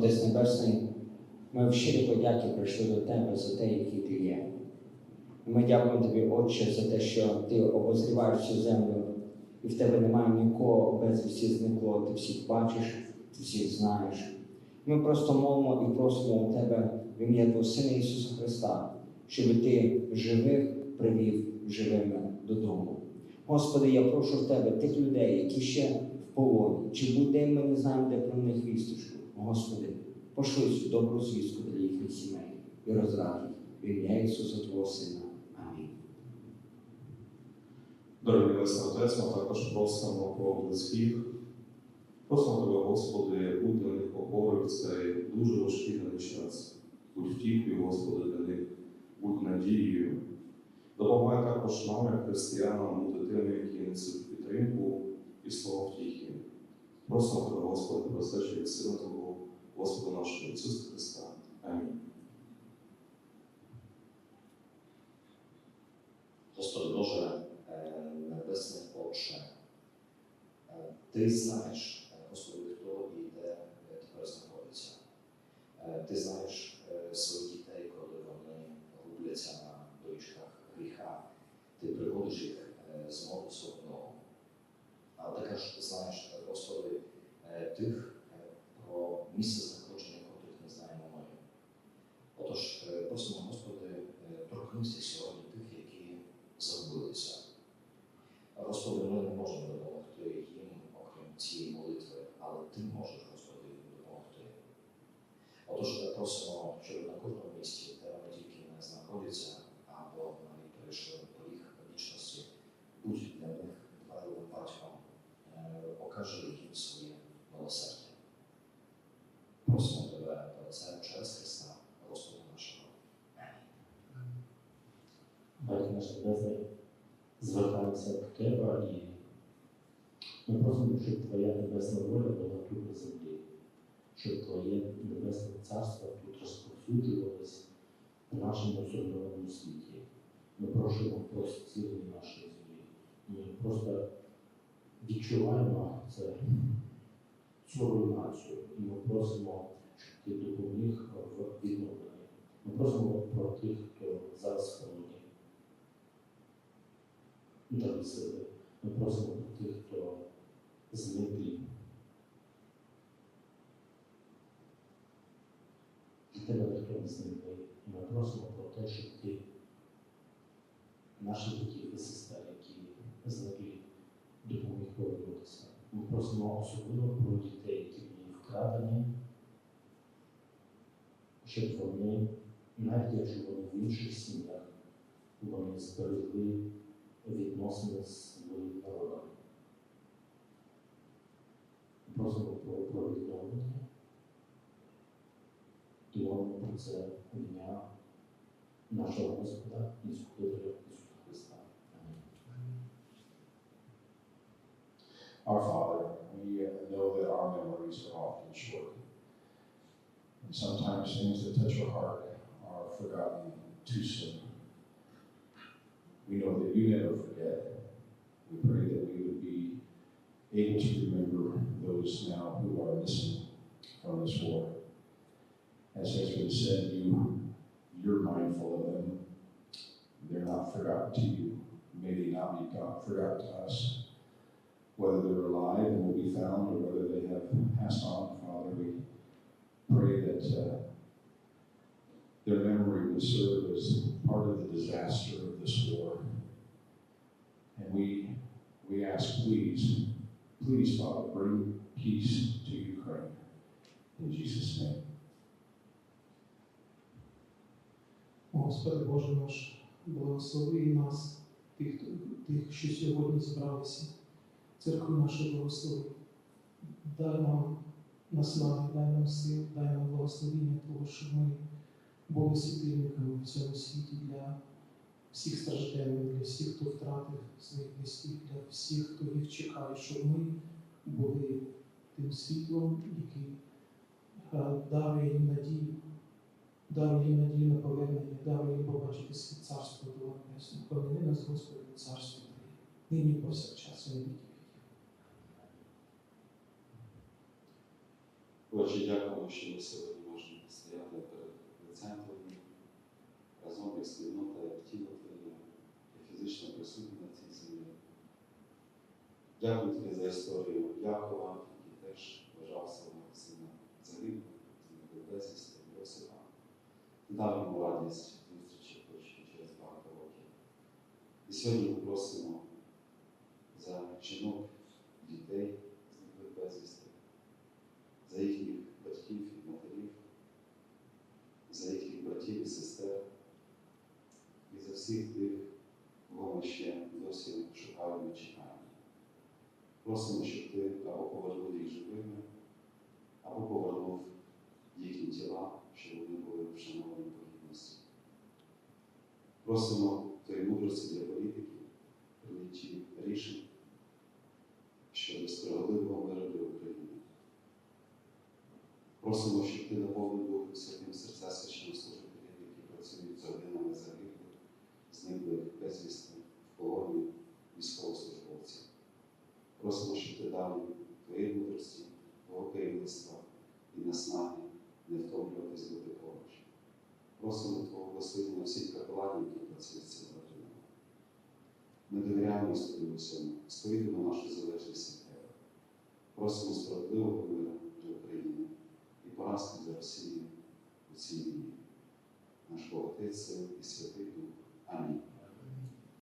Отець Небесний, ми в щирі подяки прийшли до Тебе за те, який Ти є. Ми дякуємо Тобі, Отче, за те, що Ти обозріваєш цю землю, і в Тебе немає нікого без всіх зникло, Ти всіх бачиш, Ти всіх знаєш. Ми просто молимо і просимо у Тебе в ім'я Твого Сина Ісуса Христа, щоб Ти живих привів живими додому. Господи, я прошу в Тебе тих людей, які ще в полоні, чи будь-де ми не знаємо, де про них вісточку. Господи, пошли цю добру звістку для їхніх сімей і розради в ім'я Ісуса Твого Сина. Амінь. Дорогі Небесний Отець, ми також просимо про близьких. Просимо Тебе, Господи, будь для них опорою в цей дуже важкий для них час. Будь втіхою, Господи, для них, будь надією. Допомагай також нам, як християнам, бути тими, які несуть підтримку і слово втіхи. Просимо Тебе, Господи, про все, що від сина Твого, Господа нашого Ісуса Христа. Амінь. Господи Боже, е, Небесний Отче, е, Ти знаєш, е, Господи, хто і де тепер знаходиться. Ти знаєш своїх дітей, коли вони губляться на доріжках гріха. Ти приводиш їх знову свого дому. Але також знаєш, Господи, тих е, про місце знаходження, котрих не знаємо ми. Отож, е, просимо, Господи, е, торкнися сьогодні тих, які загубилися. Господи, ми не можемо допомогти їм, окрім цієї молитви, але Ти можеш, Господи, допомогти. Отож, ми просимо, щоб на кожному місці, де вони тільки не знаходяться, або навіть перейшли поріг вічності, будь для них правильним батьком, е, покажи їм своє милосердя. Просимо Тебе, Отця, через Христа, Господа нашого. Батько наш Небесний, звертаємося до Тебе і ми просимо, щоб Твоя небесна воля була тут на землі, щоб Твоє небесне царство тут розповсюджувалось в нашому сумному світі. Ми просимо про зцілення нашої землі. Ми просто відчуваємо це, цю руйнацію, і ми просимо, щоб ти допоміг в відновленні. Ми просимо про тих, хто зараз. Дай. Ми просимо про тих, хто І тебе ніхто не. І ми просимо про те, щоб ти наших братів і сестер, які зникли, допоміг повернутися. Ми просимо особливо про дітей, які були вкрадені, щоб вони, навіть якщо вони в інших сім'ях, вони зберегли відносини з своїм народом. Просимо про, про відновлення і молимо про це в ім'я нашого Господа і Спасителя Ісуса Христа. Амінь. Our Father, we know that our memories are often short. And sometimes things that touch our heart are forgotten too soon. We know that you never forget. We pray that we would be able to remember those now who are missing from this war. As has been said, you, you're mindful of them. They're not forgotten to you. May they not be forgotten to us whether they're alive and will be found or whether they have passed on, Father, we pray that uh, their memory will serve as part of the disaster of this war. And we, we ask, please, please, Father, bring peace to Ukraine. In Jesus' name. Господи Боже наш, благослови нас, тих, тих, що сьогодні зібралися, церкву нашу благослови. Дай нам наснаги, дай нам сил, дай нам благословіння того, щоб ми були світильниками в цьому світі для всіх стражденних, для всіх, хто втратив своїх близьких, для всіх, хто їх чекає, щоб ми були тим світлом, який е, дарує їм надію, дарує їм надію на повернення, дарує їм побачити світ царство Твого Небесного. Поміни нас, Господи, царство Твоє, нині повсякчас і на віки віків. Отже, дякуємо, що ми сьогодні можемо стояти перед лицем Твоїм, разом як спільнота, як тіло Твоє, як фізично присутні на цій землі. Дякую тобі за історію Якова, який теж вважав свого сина загиблим, безвісти, Йосипа. Ти дав йому радість зустрічі хоч через багато років. І сьогодні ми просимо за жінок, дітей, зниклих безвісти, за їхніх батьків і матерів, за їхніх братів і сестер, і за всіх тих, ми ще досі шукаємо і чекаємо. Просимо, щоб ти або повернув їх живими, або повернув їхні тіла, щоб вони були вшановані по гідності. Просимо твої мудрості для політиків, прийнятті рішень щодо справедливого миру для України. Просимо, щоб ти наповнив Духом Святим серця священнослужителів, які працюють з родинами загиблих, зниклих безвісти, в полоні військовослужбовців. Просимо, щоб ти дав твоєї мудрості, твого керівництва і наснаги не втомлюватись бути поруч. Просимо Твого благословення всіх капеланів, які працюють з цими родинами. Ми довіряємо тобі у всьому, сповідуємо нашу залежність від Тебе. Просимо справедливого миру для України і поразки для Росії у цій війні. Наш Бог Отець і Святий Дух. Амінь.